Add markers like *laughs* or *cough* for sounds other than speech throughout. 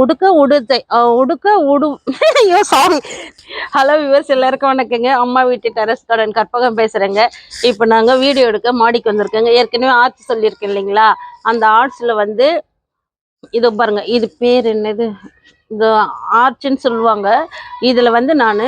உடுக்க உடுத்தை உடுக்க உடும் *laughs* ஐயோ சாரி ஹலோ வியூவர்ஸ் எல்லாருக்கும் வணக்கங்க. அம்மா வீட்டு டெரஸ் கார்டன் கற்பகம் பேசுகிறேங்க இப்போ நாங்கள் வீடியோ எடுக்க மாடிக்கு வந்திருக்கோங்க. ஏற்கனவே ஆர்ட்ஸ் சொல்லியிருக்கேன் இல்லைங்களா? அந்த ஆர்ட்ஸில் வந்து இது பாருங்க இது பேர் என்னது? இது ஆர்ச்சுன்னு சொல்லுவாங்க. இதில் வந்து நான்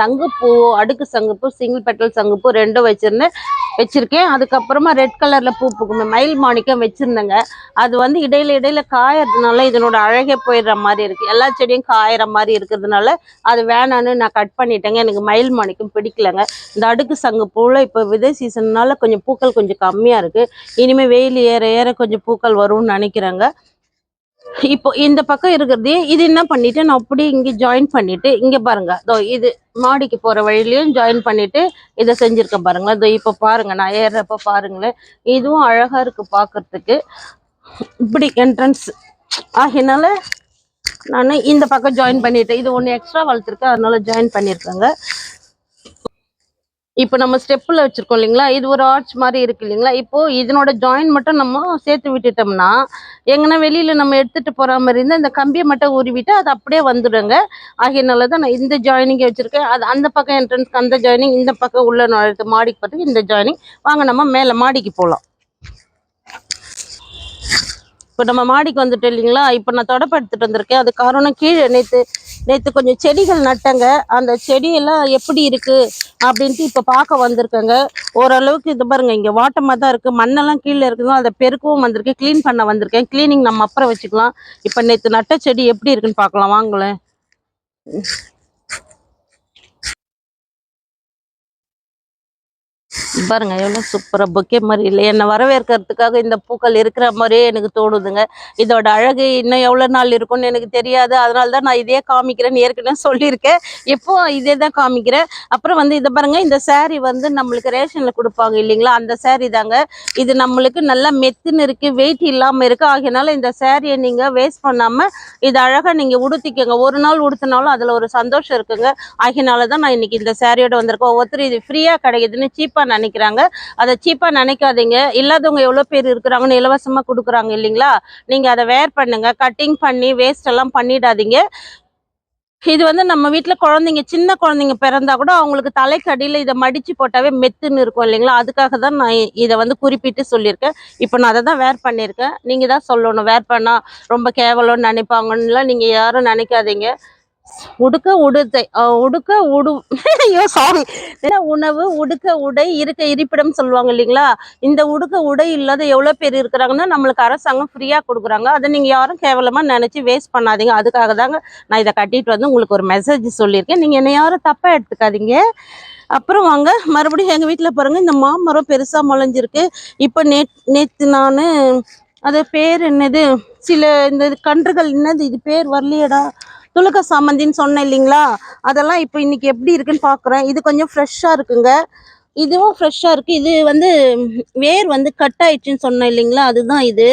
சங்குப்பூ அடுக்கு சங்குப்பூ சிங்கிள் பெட்டல் சங்குப்பூ ரெண்டும் வச்சுருந்தேன். வச்சுருக்கேன். அதுக்கப்புறமா ரெட் கலரில் பூ பூக்குமே. மயில் மாணிக்கம் வச்சுருந்தேங்க. அது வந்து இடையில இடையில காயறதுனால இதனோட அழகே போயிடுற மாதிரி இருக்குது எல்லா செடியும் காயற மாதிரி இருக்கிறதுனால அது வேணான்னு நான் கட் பண்ணிட்டேங்க. எனக்கு மயில் மாணிக்கம் பிடிக்கலங்க. இந்த அடுக்கு சங்கு பூவில் இப்போ விதை சீசன்னால கொஞ்சம் பூக்கள் கொஞ்சம் கம்மியாக இருக்குது இனிமேல் வெயில் ஏற ஏற கொஞ்சம் பூக்கள் வரும்னு நினைக்கிறேங்க. இப்போ இந்த பக்கம் இருக்கிறது இது என்ன பண்ணிட்டு நான் அப்படி இங்கே ஜாயின் பண்ணிட்டு இங்கே பாருங்க. இதோ இது மாடிக்கு போற வழியிலையும் ஜாயின் பண்ணிட்டு இதை செஞ்சிருக்கேன் பாருங்களேன் இதோ இப்போ பாருங்க நான் ஏறுறப்ப பாருங்களேன். இதுவும் அழகா இருக்கு பார்க்கிறதுக்கு இப்படி என்ட்ரன்ஸ் ஆகினால நான் இந்த பக்கம் ஜாயின் பண்ணிட்டேன். இது ஒன்று எக்ஸ்ட்ரா வளர்த்துருக்கேன் அதனால ஜாயின் பண்ணியிருக்கேங்க இப்போ நம்ம ஸ்டெப்பில் வச்சுருக்கோம் இல்லைங்களா? இது ஒரு ஆர்ச் மாதிரி இருக்கு இல்லைங்களா? இப்போது இதனோட ஜாயின் மட்டும் நம்ம சேர்த்து விட்டுட்டோம்னா எங்கன்னா வெளியில் நம்ம எடுத்துகிட்டு போகிற மாதிரி இருந்தால் இந்த கம்பியை மட்டும் உருவிட்டு அது அப்படியே வந்துடுங்க. ஆகையினால தான் நான் இந்த ஜாயினிங்கை வச்சுருக்கேன். அது அந்த பக்கம் என்ட்ரன்ஸ்க்கு அந்த ஜாயினிங் இந்த பக்கம் உள்ள நுழைத்து மாடிக்கு பார்த்து இந்த ஜாயினிங் வாங்க நம்ம மேலே மாடிக்கு போகலாம் இப்போ நம்ம மாடிக்கு வந்துட்டோம் இல்லைங்களா? இப்போ நான் தொடப்படுத்துட்டு வந்திருக்கேன். அது காரணம் கீழே நேற்று நேற்று கொஞ்சம் செடிகள் நட்டங்க. அந்த செடியெல்லாம் எப்படி இருக்கு அப்படின்ட்டு இப்போ பார்க்க வந்திருக்கேங்க. ஓரளவுக்கு இது பாருங்க இங்கே வாட்டமாக தான் இருக்குது மண்ணெல்லாம் கீழே இருக்குதோ அதை பெருக்கவும் வந்திருக்கேன் க்ளீன் பண்ண வந்திருக்கேன். க்ளீனிங் நம்ம அப்புறம் வச்சுக்கலாம். இப்போ நேற்று நட்ட செடி எப்படி இருக்குன்னு பார்க்கலாம். வாங்களேன். பாருங்க எவ்வளோ சூப்பராக பொக்கே மாதிரி. இல்லை என்னை வரவேற்கிறதுக்காக இந்த பூக்கள் இருக்கிற மாதிரியே எனக்கு தோணுதுங்க. இதோட அழகு இன்னும் எவ்வளோ நாள் இருக்கும்னு எனக்கு தெரியாது. அதனால தான் நான் இதே காமிக்கிறேன்னு ஏற்கனவே சொல்லியிருக்கேன். இப்போ இதே தான் காமிக்கிறேன். அப்புறம் வந்து இதை பாருங்க இந்த சேரீ வந்து நம்மளுக்கு ரேஷனில் கொடுப்பாங்க இல்லைங்களா? அந்த சேரீ தாங்க. இது நம்மளுக்கு நல்லா மெத்துன்னு இருக்குது வெயிட் இல்லாமல் இருக்கு. ஆகியனால இந்த சேரீயை நீங்கள் வேஸ்ட் பண்ணாமல் இது அழகாக நீங்கள் உடுத்திக்கோங்க. ஒரு நாள் உடுத்தினாலும் அதில் ஒரு சந்தோஷம் இருக்குங்க. ஆகையினால தான் நான் இன்னைக்கு இந்த சாரியோட வந்திருக்கேன். ஒவ்வொருத்தர் இது ஃப்ரீயாக கிடைக்குதுன்னு சீப்பாக நினைக்கிறாங்க. அதை சீப்பாக நினைக்காதீங்க. இல்லாதவங்க எவ்வளோ பேர் இருக்கிறாங்கன்னு இலவசமாக கொடுக்குறாங்க இல்லைங்களா? நீங்கள் அதை வேர் பண்ணுங்க. கட்டிங் பண்ணி வேஸ்ட் எல்லாம் பண்ணிடாதீங்க. இது வந்து நம்ம வீட்டில் குழந்தைங்க சின்ன குழந்தைங்க பிறந்தா கூட அவங்களுக்கு தலைக்கடியில் இதை மடிச்சு போட்டாவே மெத்துன்னு இருக்கும் இல்லைங்களா? அதுக்காக தான் நான் இதை வந்து குறிப்பிட்டு சொல்லியிருக்கேன். இப்போ நான் அதை தான் வேர் பண்ணியிருக்கேன். நீங்கள் தான் சொல்லணும். வேர் பண்ணால் ரொம்ப கேவலம்னு நினைப்பாங்கன்னுலாம் நீங்கள் யாரும் நினைக்காதீங்க. உடுக்க உடுத்தை உடுக்க உடு ஐயோ சாரி உணவு உடுக்க உடை இருக்க இருப்பிடம் சொல்லுவாங்க இல்லைங்களா? இந்த உடுக்க உடை இல்லாத எவ்வளோ பேர் இருக்கிறாங்கன்னா நம்மளுக்கு அரசாங்கம் ஃப்ரீயாக கொடுக்குறாங்க. அதை நீங்கள் யாரும் கேவலமாக நினச்சி வேஸ்ட் பண்ணாதீங்க. அதுக்காக தாங்க நான் இதை கட்டிட்டு வந்து உங்களுக்கு ஒரு மெசேஜ் சொல்லியிருக்கேன். நீங்கள் என்னை யாரும் தப்பாக எடுத்துக்காதீங்க. அப்புறம் வாங்க. மறுபடியும் எங்கள் வீட்டில் பாருங்க இந்த மாமரம் பெருசாக முளைஞ்சிருக்கு. இப்போ நே நேற்று நான் அது பேர் என்னது? சில இந்த கன்றுகள் என்னது இது பேர் வரலையடா. துலுக்க சாமந்தின்னு சொன்னேன் இல்லைங்களா? அதெல்லாம் இப்போ இன்னைக்கு எப்படி இருக்குன்னு பார்க்குறேன் இது கொஞ்சம் ஃப்ரெஷ்ஷாக இருக்குங்க. இதுவும் ஃப்ரெஷ்ஷாக இருக்குது இது வந்து வேர் வந்து கட் ஆயிடுச்சுன்னு சொன்னேன் இல்லைங்களா? அதுதான் இது.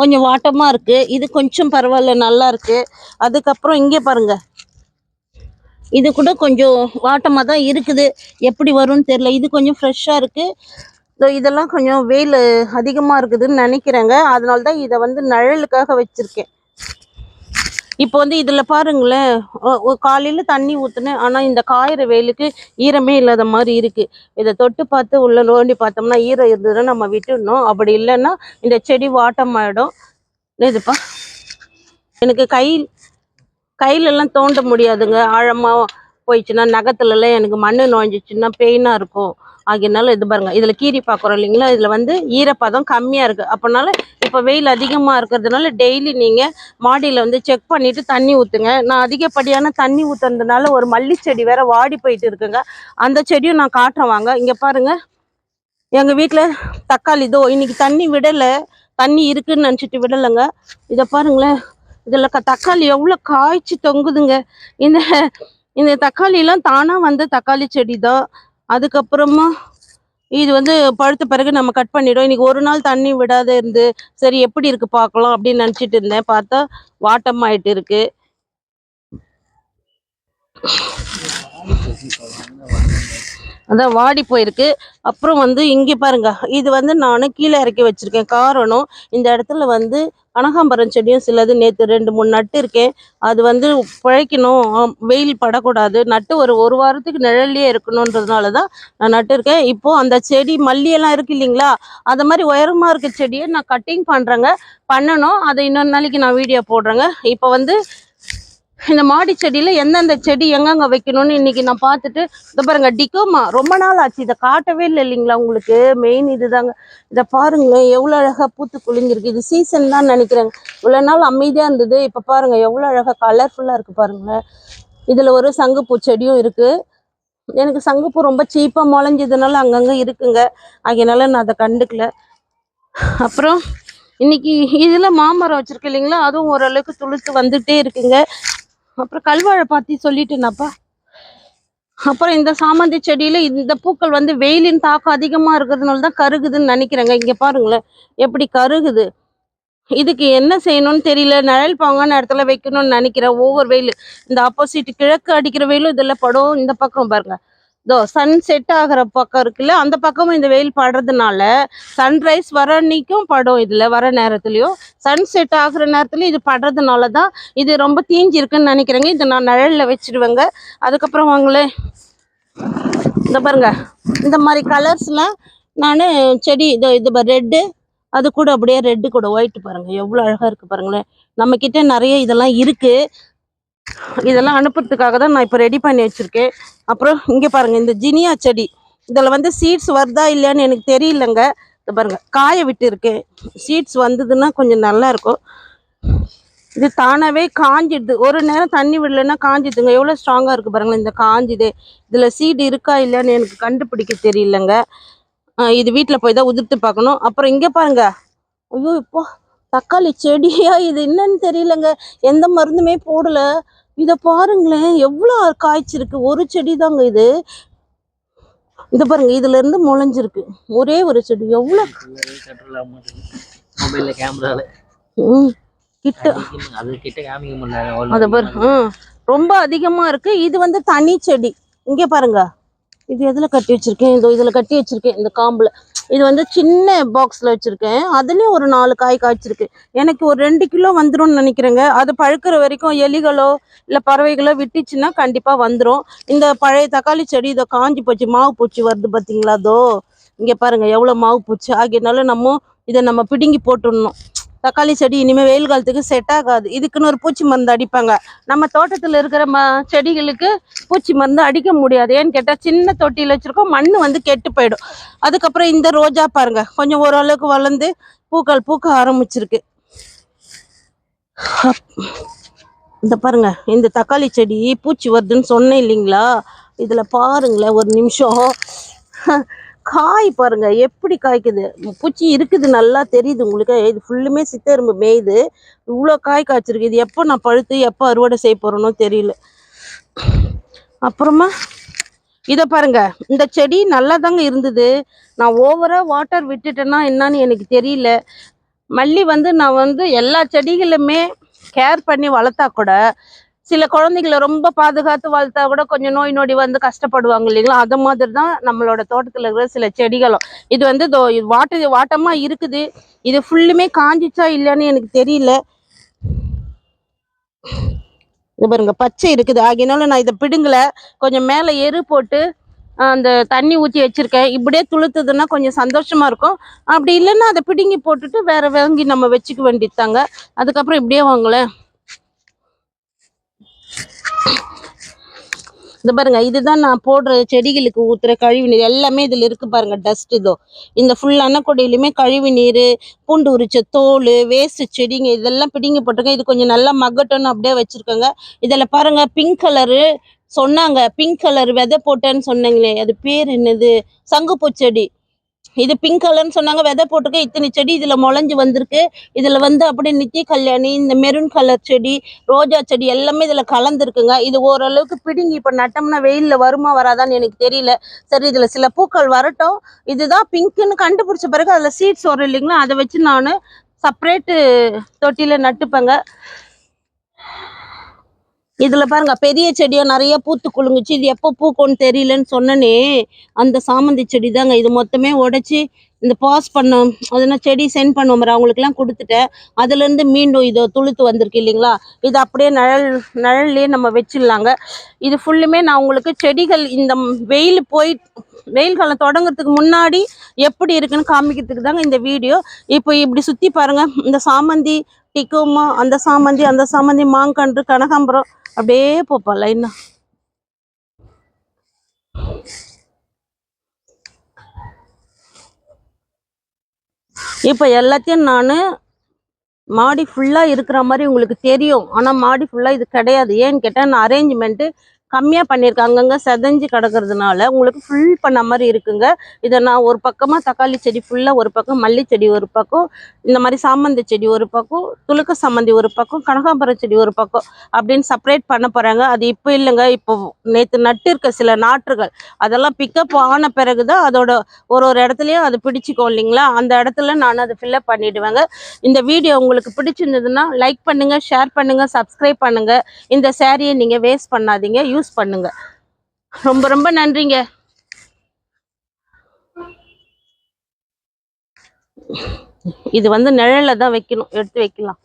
கொஞ்சம் வாட்டமாக இருக்குது இது கொஞ்சம் பரவாயில்ல நல்லா இருக்குது அதுக்கப்புறம் இங்கே பாருங்க. இது கூட கொஞ்சம் வாட்டமாக தான் இருக்குது. எப்படி வரும்னு தெரியல. இது கொஞ்சம் ஃப்ரெஷ்ஷாக இருக்குது இதெல்லாம் கொஞ்சம் வெயில் அதிகமாக இருக்குதுன்னு நினைக்கிறேங்க. அதனால தான் இதை வந்து நிழலுக்காக வச்சுருக்கேன். இப்போ வந்து இதில் பாருங்களேன் காலையில் தண்ணி ஊற்றுனேன் ஆனால் இந்த காயிற வெயிலுக்கு ஈரமே இல்லாத மாதிரி இருக்குது இதை தொட்டு பார்த்து உள்ளே நோண்டி பார்த்தோம்னா ஈரம் இருந்ததுன்னா நம்ம விட்டுடணும். அப்படி இல்லைன்னா இந்த செடி வாட்டமாயிடும் இதுப்பா எனக்கு கை கையிலெல்லாம் தோண்ட முடியாதுங்க. ஆழமாக போயிடுச்சுன்னா நகத்துலலாம் எனக்கு மண் நோஞ்சிச்சுன்னா பெயினாக இருக்கும். ஆகியனால இது பாருங்க இதில் கீரி பார்க்குறோம் இல்லைங்களா? இதில் வந்து ஈரப்பதம் கம்மியாக இருக்குது அப்போனால இப்போ வெயில் அதிகமாக இருக்கிறதுனால டெய்லி நீங்கள் மாடியில் வந்து செக் பண்ணிவிட்டு தண்ணி ஊற்றுங்க நான் அதிகப்படியான தண்ணி ஊற்றுறதுனால ஒரு மல்லி செடி வேற வாடி போயிட்டு இருக்குங்க. அந்த செடியும் நான் காட்டுறேன் வாங்க. இங்கே பாருங்க. எங்கள் வீட்டில் தக்காளி இதோ இன்னைக்கு தண்ணி விடலை. தண்ணி இருக்குன்னு நினச்சிட்டு விடலைங்க. இதை பாருங்களேன். இதில் க தக்காளி எவ்வளோ காய்ச்சி தொங்குதுங்க. இந்த இந்த தக்காளிலாம் தானாக வந்த தக்காளி செடி தான் அதுக்கப்புறமா இது வந்து பழுத்த பிறகு நம்ம கட் பண்ணிடும் இன்னைக்கு ஒரு நாள் தண்ணி விடாத இருந்து சரி எப்படி இருக்கு பார்க்கலாம் அப்படின்னு நினச்சிட்டு இருந்தேன். பார்த்தா வாட்டம் ஆயிட்டு இருக்கு. அதான் வாடி போயிருக்கு. அப்புறம் வந்து இங்கே பாருங்க. இது வந்து நான் கீழே இறக்கி வச்சிருக்கேன். காரணம் இந்த இடத்துல வந்து கனகாம்பரம் செடியும் சிலது நேற்று ரெண்டு மூணு நட்டு இருக்கேன். அது வந்து பிழைக்கணும். வெயில் படக்கூடாது. நட்டு ஒரு ஒரு வாரத்துக்கு நிழல்லையே இருக்கணுன்றதுனால தான் நான் நட்டுருக்கேன். இப்போது அந்த செடி மல்லியெல்லாம் இருக்கு இல்லைங்களா? அந்த மாதிரி உயரமாக இருக்க செடியை நான் கட்டிங் பண்ணுறேங்க பண்ணணும். அதை இன்னொரு நாளைக்கு நான் வீடியோ போடுறேங்க. இப்போ வந்து இந்த மாடி செடியில எந்தெந்த செடி எங்கெங்க வைக்கணும்னு இன்னைக்கு நான் பார்த்துட்டு இதை பாருங்க டிகோமா ரொம்ப நாள் ஆச்சு இதை காட்டவே இல்லை இல்லைங்களா உங்களுக்கு? மெயின் இதுதாங்க. இதை பாருங்களேன் எவ்வளோ அழகா பூத்து குலுங்கிருக்கு இது சீசன் தான் நினைக்கிறேங்க இவ்வளோ நாள் அமைதியா இருந்தது. இப்போ பாருங்க எவ்வளோ அழகா கலர்ஃபுல்லா இருக்கு பாருங்களேன். இதுல ஒரு சங்குப்பூ செடியும் இருக்கு. எனக்கு சங்குப்பூ ரொம்ப சீப்பாக முளைஞ்சதுனால அங்கங்கே இருக்குங்க. அதனால நான் அதை கண்டுக்கல. அப்புறம் இன்னைக்கு இதில் மாமரம் வச்சிருக்கேன் இல்லைங்களா? அதுவும் ஓரளவுக்கு துளுத்து வந்துட்டே இருக்குங்க. அப்புறம் கல்வாழை பற்றி சொல்லிட்டேனாப்பா. அப்புறம் இந்த சாமந்தி செடியில இந்த பூக்கள் வந்து வெயிலின் தாக்கம் அதிகமா இருக்கிறதுனால தான் கருகுதுன்னு நினைக்கிறேங்க. இங்க பாருங்களேன் எப்படி கருகுது. இதுக்கு என்ன செய்யணும்னு தெரியல. நிழல் பாங்கான இடத்துல வைக்கணும்னு நினைக்கிறேன். ஒவ்வொரு வெயில் இந்த ஆப்போசிட் கிழக்கு அடிக்கிற வெயிலும் இதில் படும். இந்த பக்கம் பாருங்க. இதோ சன் செட் ஆகிற பக்கம் இருக்குல்ல அந்த பக்கமும் இந்த வெயில் படுறதுனால சன்ரைஸ் வர அன்னைக்கும் படும் இதில் வர நேரத்துலையும் சன் செட் ஆகுற நேரத்துலையும் இது படுறதுனால தான் இது ரொம்ப தீஞ்சு இருக்குன்னு நினைக்கிறேங்க. இதை நான் நிழலில் வச்சுடுவேங்க. அதுக்கப்புறம் வாங்களேன் இந்த பாருங்க இந்த மாதிரி கலர்ஸ்லாம் நான் செடி இதோ இது ரெட்டு அது கூட அப்படியே ரெட்டு கூட ஒயிட் பாருங்க. எவ்வளோ அழகா இருக்கு பாருங்களேன். நம்ம கிட்ட நிறைய இதெல்லாம் இருக்கு. இதெல்லாம் அனுப்புறதுக்காக தான் நான் இப்போ ரெடி பண்ணி வச்சிருக்கேன். அப்புறம் இங்கே பாருங்க இந்த ஜினியா செடி. இதில் வந்து சீட்ஸ் வருதா இல்லையான்னு எனக்கு தெரியலங்க. பாருங்கள் பாருங்க காய விட்டு இருக்கேன் சீட்ஸ் வந்ததுன்னா கொஞ்சம் நல்லா இருக்கும். இது தானாகவே காஞ்சிடுது. ஒரு நேரம் தண்ணி விடலைன்னா காஞ்சிடுதுங்க. எவ்வளோ ஸ்ட்ராங்காக இருக்கு பாருங்களேன் இந்த காஞ்சிது. இதில் சீடு இருக்கா இல்லையான்னு எனக்கு கண்டுபிடிக்க தெரியலங்க. இது வீட்டில் போய் தான் உதிர்த்து பார்க்கணும். அப்புறம் இங்கே பாருங்க. ஐயோ இப்போ தக்காளி செடியா இது என்னன்னு தெரியலங்க. எந்த மருந்துமே போடல. இதை பாருங்களேன் எவ்வளோ காய்ச்சிருக்கு. ஒரு செடி தாங்க இது. இது பாருங்க இதுல இருந்து முளைஞ்சிருக்கு. ஒரே ஒரு செடி. எவ்வளோ கிட்ட. அது கிட்ட காமிக்க முடியல. அதை பாரு ம் ரொம்ப அதிகமா இருக்கு. இது வந்து தனி செடி. இங்கே பாருங்க. இது எதுல கட்டி வச்சிருக்கேன்? இதோ இதுல கட்டி வச்சிருக்கேன் இந்த காம்புல. இது வந்து சின்ன பாக்ஸில் வச்சுருக்கேன். அதுலேயும் ஒரு நாலு காய் காய்ச்சிருக்கு. எனக்கு ஒரு ரெண்டு கிலோ வந்துரும்னு நினைக்கிறேங்க. அது பழுக்கிற வரைக்கும் எலிகளோ இல்லை பறவைகளோ விட்டுச்சுன்னா கண்டிப்பாக வந்துடும் இந்த பழைய தக்காளி செடி இதை காஞ்சி போச்சு மாவு பூச்சி வருது பார்த்தீங்களா அதோ? இங்கே பாருங்கள் எவ்வளோ மாவு பூச்சி. ஆகியனால நம்ம இதை நம்ம பிடுங்கி போட்டுடணும். தக்காளி செடி இனிமே வெயில் காலத்துக்கு செட் ஆகாது. இதுக்குன்னு ஒரு பூச்சி மருந்து அடிப்பாங்க. நம்ம தோட்டத்தில் இருக்கிற ம செடிகளுக்கு பூச்சி மருந்து அடிக்க முடியாது. ஏன்னு கேட்டால் சின்ன தொட்டியில் வச்சுருக்கோம். மண் வந்து கெட்டு போயிடும். அதுக்கப்புறம் இந்த ரோஜா பாருங்க. கொஞ்சம் ஓரளவுக்கு வளர்ந்து பூக்கள் பூக்க ஆரம்பிச்சிருக்கு. இந்த பாருங்க. இந்த தக்காளி செடி பூச்சி வருதுன்னு சொன்னேன் இல்லைங்களா? இதில் பாருங்களேன் ஒரு நிமிஷம். காய் பாருங்க எப்படி காய்க்குது? பூச்சி இருக்குது நல்லா தெரியுது உங்களுக்கு. இது ஃபுல்லுமே சித்தரும்பு மேயுது. இவ்வளோ காய் காய்ச்சிருக்கு. இது எப்போ நான் பழுத்து எப்போ அறுவடை செய்ய போறேனோ தெரியல. அப்புறமா இதை பாருங்க. இந்த செடி நல்லா தாங்க இருந்தது. நான் ஓவராக வாட்டர் விட்டுட்டேன்னா என்னன்னு எனக்கு தெரியல. மல்லி வந்து நான் வந்து எல்லா செடிகளுமே கேர் பண்ணி வளர்த்தா கூட சில குழந்தைகளை ரொம்ப பாதுகாத்து வளர்த்தா கூட கொஞ்சம் நோய் நொடி வந்து கஷ்டப்படுவாங்க இல்லைங்களா? அது மாதிரி தான் நம்மளோட தோட்டத்தில் இருக்கிற சில செடிகளும். இது வந்து தோ இது வாட்டு வாட்டமாக இருக்குது. இது ஃபுல்லுமே காஞ்சிச்சா இல்லைன்னு எனக்கு தெரியல. இது பாருங்க பச்சை இருக்குது. ஆகினாலும் நான் இதை பிடுங்கல. கொஞ்சம் மேலே எரு போட்டு அந்த தண்ணி ஊற்றி வச்சிருக்கேன். இப்படியே துளுத்துதுன்னா கொஞ்சம் சந்தோஷமாக இருக்கும். அப்படி இல்லைன்னா அதை பிடுங்கி போட்டுட்டு வேற வாங்கி நம்ம வச்சுக்க வேண்டியதாங்க அதுக்கப்புறம் இப்படியே வாங்கலை இந்த பாருங்க இதுதான் நான் போடுற செடிகளுக்கு ஊத்துற கழிவு நீர். எல்லாமே இதுல இருக்கு பாருங்க டஸ்ட் இதோ. இந்த ஃபுல் அன்னக்கொடையிலுமே கழிவு நீர் பூண்டு உரிச்ச தோல் வேஸ்ட் செடிங்க இதெல்லாம் பிடிங்கி போட்டிருக்கேன். இது கொஞ்சம் நல்லா மக்கட்டும்னு அப்படியே வச்சிருக்கேங்க. இதில் பாருங்க பிங்க் கலரு சொன்னாங்க. பிங்க் கலர் விதை போட்டேன்னு சொன்னீங்களே அது பேர் என்னது? சங்குப்பூ செடி. இது பிங்க் கலர்னு சொன்னாங்க. விதை போட்டிருக்கேன் இத்தனை செடி இதில் முளைஞ்சு வந்திருக்கு. இதில் வந்து அப்படியே நித்திய கல்யாணி இந்த மெரூன் கலர் செடி ரோஜா செடி எல்லாமே இதில் கலந்துருக்குங்க. இது ஓரளவுக்கு பிடுங்கி இப்போ நட்டோம்னா வெயிலில் வருமா வராதான்னு எனக்கு தெரியல. சரி இதில் சில பூக்கள் வரட்டும். இதுதான் பிங்க்குன்னு கண்டுபிடிச்ச பிறகு அதில் சீட்ஸ் வரும் இல்லைங்களா? அதை வச்சு நான் செப்பரேட்டு தொட்டியில் நட்டுப்பேங்க. இதுல பாருங்க பெரிய செடியா நிறைய பூத்து குலுங்குச்சு. இது எப்போ பூக்கும்னு தெரியலன்னு சொன்னனே அந்த சாமந்தி செடி தாங்க. இது மொத்தமே உடைச்சி இந்த பாஸ் பண்ணோம் அதனால் செடி சென்ட் பண்ணுவோம் பாரு, அவங்களுக்குலாம் கொடுத்துட்டேன். அதுல இருந்து மீண்டும் இது துளுத்து வந்திருக்கு இல்லைங்களா? இது அப்படியே நிழல் நிழல்லே நம்ம வச்சிடலாங்க. இது ஃபுல்லுமே நான் உங்களுக்கு செடிகள் இந்த வெயில் போய் வெயில் காலம் தொடங்குறதுக்கு முன்னாடி எப்படி இருக்குன்னு காமிக்கிறதுக்கு தாங்க இந்த வீடியோ. இப்போ இப்படி சுத்தி பாருங்க இந்த சாமந்தி டிக்குமா அந்த சாமந்தி அந்த சாமந்தி மாங்கன்று கனகாம்பரம் அப்படியே போப்போம் லைனா. இப்போ எல்லாத்தையும் நான் மாடி ஃபுல்லாக இருக்கிற மாதிரி உங்களுக்கு தெரியும். ஆனால் மாடி ஃபுல்லாக இது கிடையாது. ஏன்னு கேட்டால் நான் அரேஞ்ச்மெண்ட்டு கம்மியாக பண்ணியிருக்கேன் அங்கங்கே செதஞ்சு கிடக்கறதுனால உங்களுக்கு ஃபுல் பண்ண மாதிரி இருக்குங்க. இதை நான் ஒரு பக்கமாக தக்காளி செடி ஃபுல்லாக ஒரு பக்கம் மல்லி செடி ஒரு பக்கம் இந்த மாதிரி சாமந்தி செடி ஒரு பக்கம் துளுக்க சாமந்தி ஒரு பக்கம் கனகாம்பரம் செடி ஒரு பக்கம் அப்படின்னு செப்பரேட் பண்ண போகிறாங்க அது இப்போ இல்லைங்க. இப்போ நேற்று நட்டு இருக்க சில நாற்றுகள் அதெல்லாம் பிக்கப் ஆன பிறகு தான் அதோட ஒரு ஒரு இடத்துலையும் அது பிடிச்சிக்கும் இல்லைங்களா? அந்த இடத்துல நான் அதை ஃபில்லப் பண்ணிவிடுவேங்க இந்த வீடியோ உங்களுக்கு பிடிச்சிருந்ததுன்னா லைக் பண்ணுங்கள் ஷேர் பண்ணுங்கள் சப்ஸ்கிரைப் பண்ணுங்கள் இந்த சேரீயை நீங்கள் வேஸ்ட் பண்ணாதீங்க. யூஸ் யூஸ் பண்ணுங்க. ரொம்ப ரொம்ப நன்றிங்க. இது வந்து நிழல்ல தான் வைக்கணும். எடுத்து வைக்கலாம்.